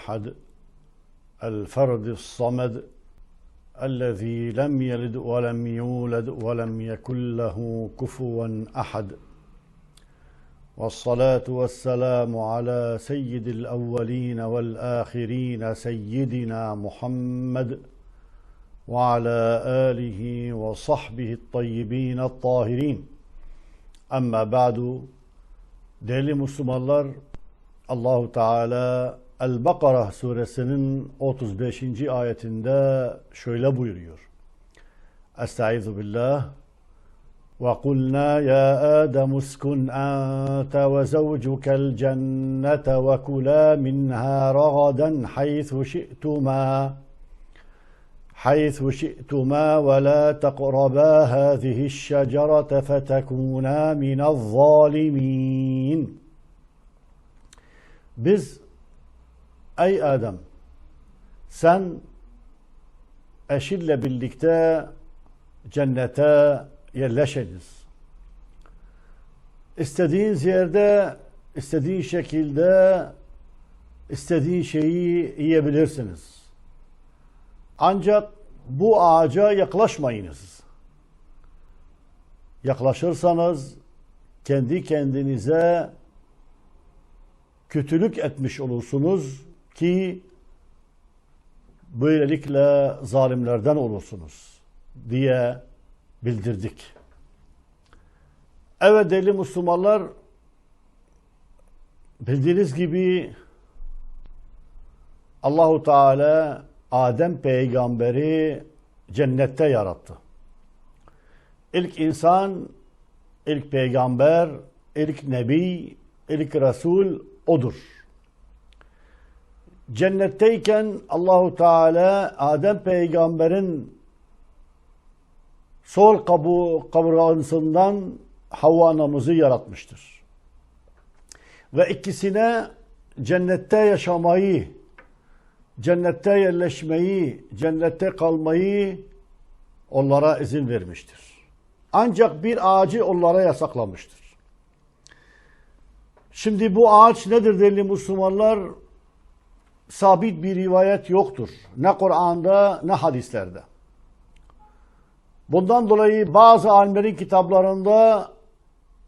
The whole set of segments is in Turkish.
الأحد الفرد الصمد الذي لم يلد ولم يولد ولم يكن له كفوا أحد. والصلاة والسلام على سيد الأولين والآخرين سيدنا محمد وعلى آله وصحبه الطيبين الطاهرين. Amma ba'du değerli Müslümanlar Allahu Teala El-Bakara suresinin 35. ayetinde şöyle buyuruyor. Estaizu billah وَقُلْنَا يَا آدَمُ اسْكُنْ أَنْتَ وَزَوْجُكَ الْجَنَّةَ وَكُلَا مِنْهَا رَغَدًا حَيْثُ شِئْتُمَا حيث شئتما ولا تقربا هذه الشجرة فتكونا من الظالمين Biz ey Adem sen eşinle birlikte cennete yerleşiniz. İstediğiniz yerde, istediğin şekilde, istediğin şeyi yiyebilirsiniz. Ancak bu ağaca yaklaşmayınız. Yaklaşırsanız kendi kendinize kötülük etmiş olursunuz ki böylelikle zalimlerden olursunuz diye bildirdik. Evet değerli Müslümanlar bildiğiniz gibi Allahu Teala Adem peygamberi cennette yarattı. İlk insan, ilk peygamber, ilk nebi, ilk resul odur. Cennetteyken Allahu Teala Adem peygamberin sol kabu kaburgasından Havva anamızı yaratmıştır. Ve ikisine cennette yaşamayı cennette yerleşmeyi, cennette kalmayı onlara izin vermiştir. Ancak bir ağacı onlara yasaklamıştır. Şimdi bu ağaç nedir değerli Müslümanlar? Sabit bir rivayet yoktur. Ne Kur'an'da ne hadislerde. Bundan dolayı bazı alimlerin kitaplarında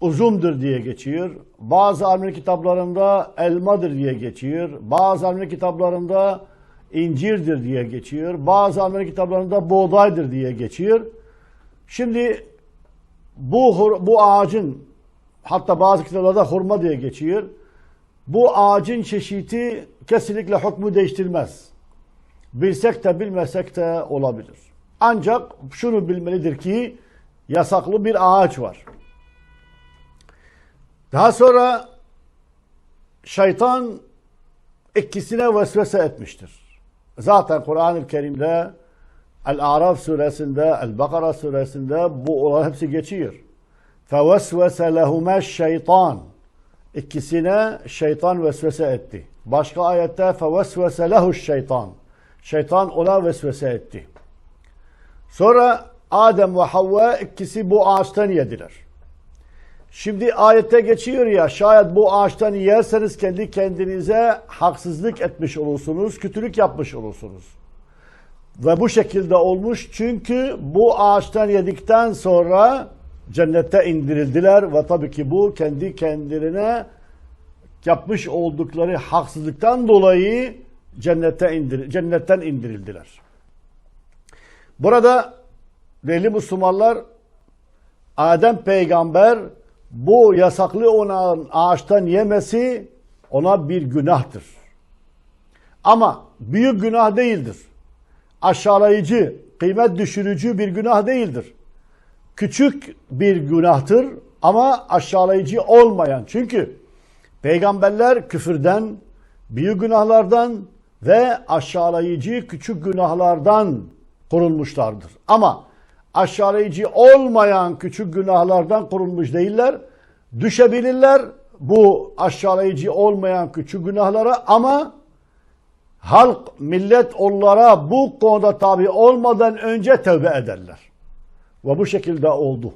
uzundur diye geçiyor. Bazı alimlerin kitaplarında elmadır diye geçiyor. Bazı alimlerin kitaplarında incirdir diye geçiyor. Bazı alimlerin kitaplarında buğdaydır diye geçiyor. Şimdi bu bu ağacın hatta bazı kitaplarda hurma diye geçiyor. Bu ağacın çeşidi kesinlikle hükmü değiştirmez. Bilsek de bilmesek de olabilir. Ancak şunu bilmelidir ki yasaklı bir ağaç var. Daha sonra şeytan ikisine vesvese etmiştir. Zaten Kur'an-ı Kerim'de El-Araf suresinde, El-Bakara suresinde bu olan hepsi geçiyor. فَوَسْوَسَ لَهُمَا şeytan ikisine şeytan vesvese etti. Başka ayette fevesvese lehuş şeytan. Şeytan ona vesvese etti. Sonra Adem ve Havva ikisi bu ağaçtan yediler. Şimdi ayette geçiyor ya şayet bu ağaçtan yerseniz kendi kendinize haksızlık etmiş olursunuz, kötülük yapmış olursunuz. Ve bu şekilde olmuş çünkü bu ağaçtan yedikten sonra cennette indirildiler ve tabii ki bu kendi kendilerine yapmış oldukları haksızlıktan dolayı cennete indir cennetten indirildiler. Burada değerli Müslümanlar Adem peygamber bu yasaklı olan ağaçtan yemesi ona bir günahtır. Ama büyük günah değildir. Aşağılayıcı, kıymet düşürücü bir günah değildir. Küçük bir günahtır ama aşağılayıcı olmayan. Çünkü peygamberler küfürden, büyük günahlardan ve aşağılayıcı küçük günahlardan korunmuşlardır. Ama aşağılayıcı olmayan küçük günahlardan korunmuş değiller. Düşebilirler bu aşağılayıcı olmayan küçük günahlara ama halk, millet onlara bu konuda tabi olmadan önce tövbe ederler. Ve bu şekilde oldu.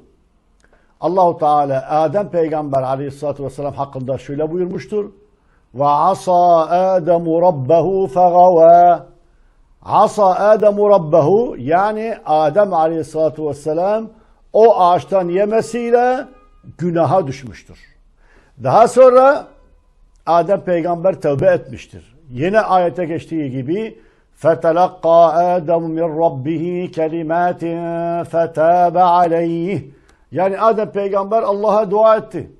Allahu Teala Adem peygamber aleyhissalatü vesselam hakkında şöyle buyurmuştur. ve asa Ademu rabbehu fegava. Asa Ademu rabbehu yani Adem aleyhissalatu vesselam o ağaçtan yemesiyle günaha düşmüştür. Daha sonra Adem peygamber tövbe etmiştir. Yine ayete geçtiği gibi فَتَلَقَّى آدَمُ مِنْ رَبِّهِ كَلِمَاتٍ فَتَابَ عَلَيْهِ yani Adem peygamber Allah'a dua etti.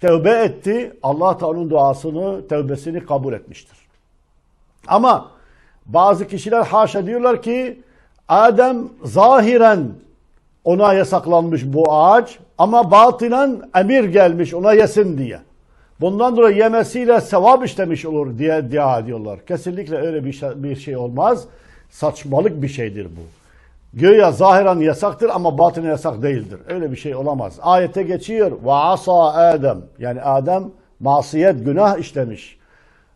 Tövbe etti. Allah da duasını, tövbesini kabul etmiştir. Ama bazı kişiler haşa diyorlar ki Adem zahiren ona yasaklanmış bu ağaç ama batınen emir gelmiş ona yesin diye. Bundan dolayı yemesiyle sevap işlemiş olur diye iddia ediyorlar. Kesinlikle öyle bir şey, bir şey olmaz. Saçmalık bir şeydir bu. Göya zahiren yasaktır ama batını yasak değildir. Öyle bir şey olamaz. Ayete geçiyor. Ve asa Adem. Yani Adem masiyet, günah işlemiş.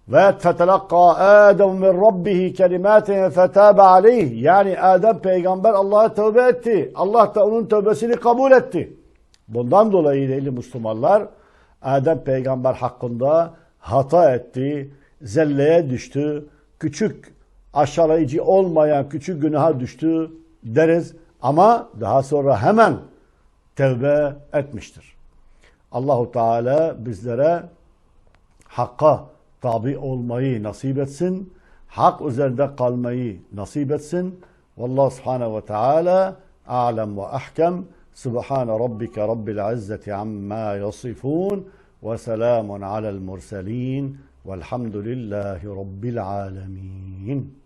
Ve tetelakka Adem min rabbihi kelimatin fetabe aleyh. Yani Adem peygamber Allah'a tövbe etti. Allah da onun tövbesini kabul etti. Bundan dolayı değerli Müslümanlar Adem peygamber hakkında hata etti, zelleye düştü, küçük aşağılayıcı olmayan küçük günaha düştü deriz ama daha sonra hemen tevbe etmiştir. Allahu Teala bizlere hakka tabi olmayı nasip etsin. Hak üzerinde kalmayı nasip etsin. Vallahu Subhanahu ve Teala a'lem ve ahkem. Subhane rabbike rabbil izzeti amma yasifun ve selamun alel murselin velhamdülillahi rabbil alemin.